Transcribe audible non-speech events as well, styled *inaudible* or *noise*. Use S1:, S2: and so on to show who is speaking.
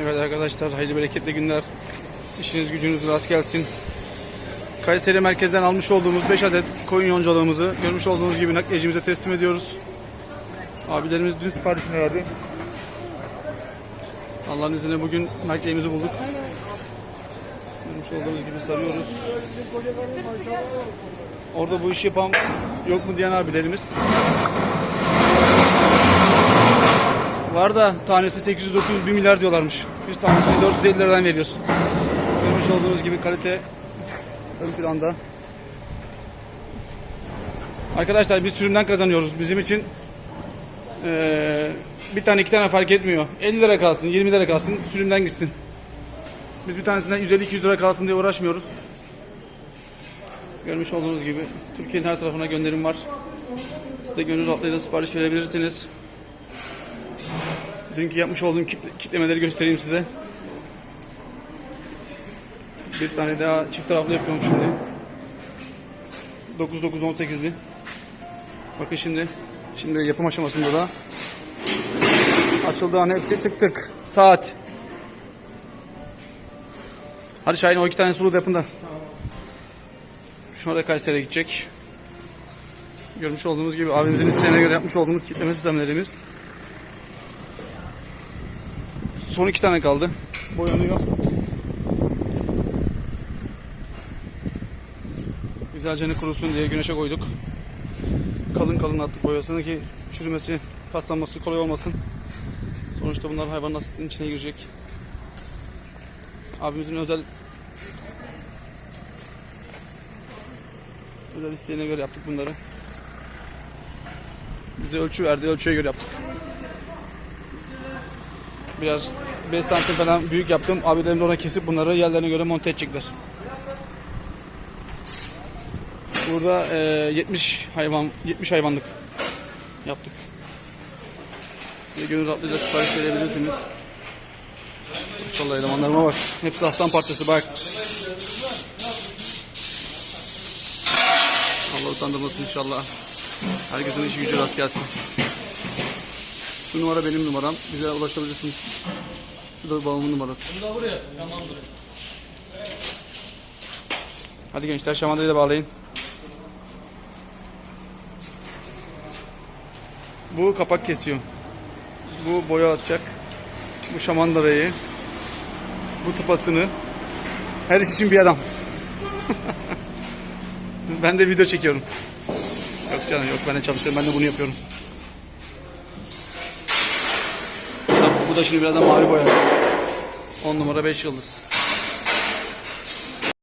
S1: Evet arkadaşlar hayırlı bereketli günler. İşiniz gücünüz rast gelsin. Kayseri merkezden almış olduğumuz 5 adet koyun yoncalığımızı görmüş olduğunuz gibi nakliyecimize teslim ediyoruz. Abilerimiz dün siparişini verdi. Allah'ın izniyle bugün nakliyemizi bulduk. Görmüş olduğunuz gibi sarıyoruz. Orada bu işi yapan yok mu diyen abilerimiz. Var da tanesi 800 900 1 milyar diyorlarmış. Biz tanesini 450 liradan veriyoruz. Görmüş olduğunuz gibi kalite ön planda. Arkadaşlar biz sürümden kazanıyoruz. Bizim için eee, bir tane iki tane fark etmiyor. 50 lira kalsın, 20 lira kalsın, sürümden gitsin. Biz bir tanesinden 150-200 lira kalsın diye uğraşmıyoruz. Görmüş olduğunuz gibi Türkiye'nin her tarafına gönderim var. Siz de gönül rahatlığıyla sipariş verebilirsiniz. Dünkü yapmış olduğum kitle- kitlemeleri göstereyim size. Bir tane daha çift taraflı yapıyorum şimdi. 9918'li. Bakın şimdi. Şimdi yapım aşamasında da. Açıldığı an hepsi tık tık. Saat. Hadi Şahin o iki tane sulu yapın da. Şuna da Kayseri'ye gidecek. Görmüş olduğunuz gibi abimizin isteğine göre yapmış olduğumuz kitleme sistemlerimiz. Son iki tane kaldı. Boyanıyor. Güzelce ne kurusun diye güneşe koyduk. Kalın kalın attık boyasını ki çürümesi, paslanması kolay olmasın. Sonuçta bunlar hayvanın asitinin içine girecek. Abimizin özel özel isteğine göre yaptık bunları. Bize ölçü verdi, ölçüye göre yaptık. Biraz 5 santim falan büyük yaptım. Abilerim de ona kesip bunları yerlerine göre monte edecekler. Burada e, 70 hayvan 70 hayvanlık yaptık. Size gönül rahatlığıyla sipariş verebilirsiniz. İnşallah elemanlarıma bak. Hepsi aslan parçası bak. Allah utandırmasın inşallah. Herkesin işi gücü rast gelsin. Şu numara benim numaram. Bize ulaşabilirsiniz. Şu da babamın numarası. Hadi gençler şamandayı da bağlayın. Bu kapak kesiyor. Bu boya atacak. Bu şamandırayı. Bu tıpasını. Her iş için bir adam. *laughs* ben de video çekiyorum. Yok canım yok ben de çalışıyorum. Ben de bunu yapıyorum. Bu da, şimdi birazdan mavi boya. 10 numara 5 yıldız.